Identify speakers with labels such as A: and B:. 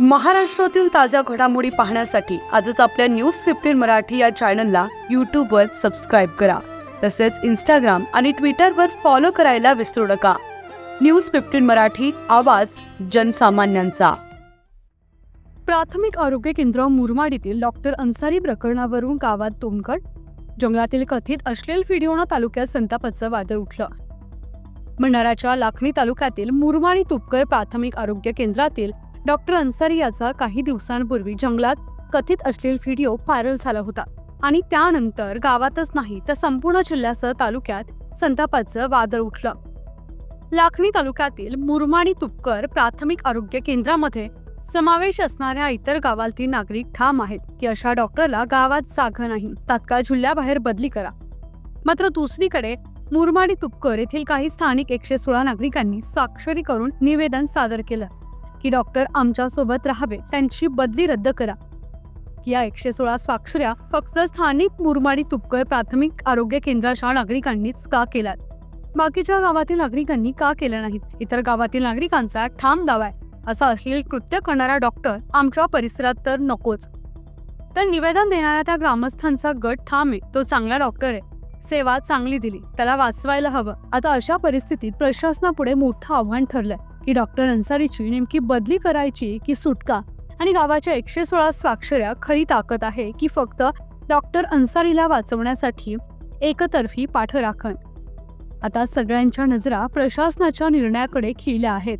A: महाराष्ट्रातील ताज्या घडामोडी पाहण्यासाठी आजच आपल्या न्यूज फिफ्टीन मराठी या चॅनलला यूट्यूबवर सबस्क्राईब करा. तसेच इंस्टाग्राम आणि ट्विटरवर फॉलो करायला विसरू नका. न्यूज फिफ्टीन मराठी आवाज जनसामान्यांचा. प्राथमिक आरोग्य केंद्र मुरमाडीतील डॉक्टर अन्सारी प्रकरणावरून गावात तोंडकट. जंगलातील कथित अश्लील व्हिडिओना तालुक्यात संतापाचं वादळ उठलं. भंडाराच्या लाखणी तालुक्यातील मुरमाडी तुपकर प्राथमिक आरोग्य केंद्रातील डॉक्टर अन्सारी याचा काही दिवसांपूर्वी जंगलात कथित अश्लील व्हिडिओ व्हायरल झाला होता. आणि त्यानंतर गावातच नाही तर संपूर्ण जिल्ह्यासह तालुक्यात संतापाचं वादळ उठलं. लाखणी तालुक्यातील मुरमाडी तुपकर प्राथमिक आरोग्य केंद्रामध्ये समावेश असणाऱ्या इतर गावातील नागरिक ठाम आहेत की अशा डॉक्टरला गावात जागा नाही. तात्काळ जिल्ह्याबाहेर बदली करा. मात्र दुसरीकडे मुरमाडी तुपकर येथील काही स्थानिक एकशे सोळा नागरिकांनी स्वाक्षरी करून निवेदन सादर केलं. की डॉक्टर आमच्यासोबत राहावे. त्यांची बदली रद्द करा. या एकशे सोळा स्वाक्षऱ्या फक्त स्थानिक मुरमाडी तुपकर प्राथमिक आरोग्य केंद्राच्या नागरिकांनीच का केल्यात? बाकीच्या गावातील नागरिकांनी का केल्या नाहीत? इतर गावातील नागरिकांचा ठाम दावा आहे. असा अश्लील कृत्य करणारा डॉक्टर आमच्या परिसरात तर नकोच. तर निवेदन देणाऱ्या त्या ग्रामस्थांचा गट ठाम आहे. तो चांगला डॉक्टर आहे. सेवा चांगली दिली. त्याला वाचवायला हवं. आता अशा परिस्थितीत प्रशासनापुढे मोठं आव्हान ठरलंय. की डॉक्टर अन्सारीची नेमकी बदली करायची की सुटका? आणि गावाच्या एकशे सोळा स्वाक्षऱ्या खरी ताकद आहे की फक्त डॉक्टर अन्सारीला वाचवण्यासाठी एकतर्फी पाठराखण? आता सगळ्यांच्या नजरा प्रशासनाच्या निर्णयाकडे खिळल्या आहेत.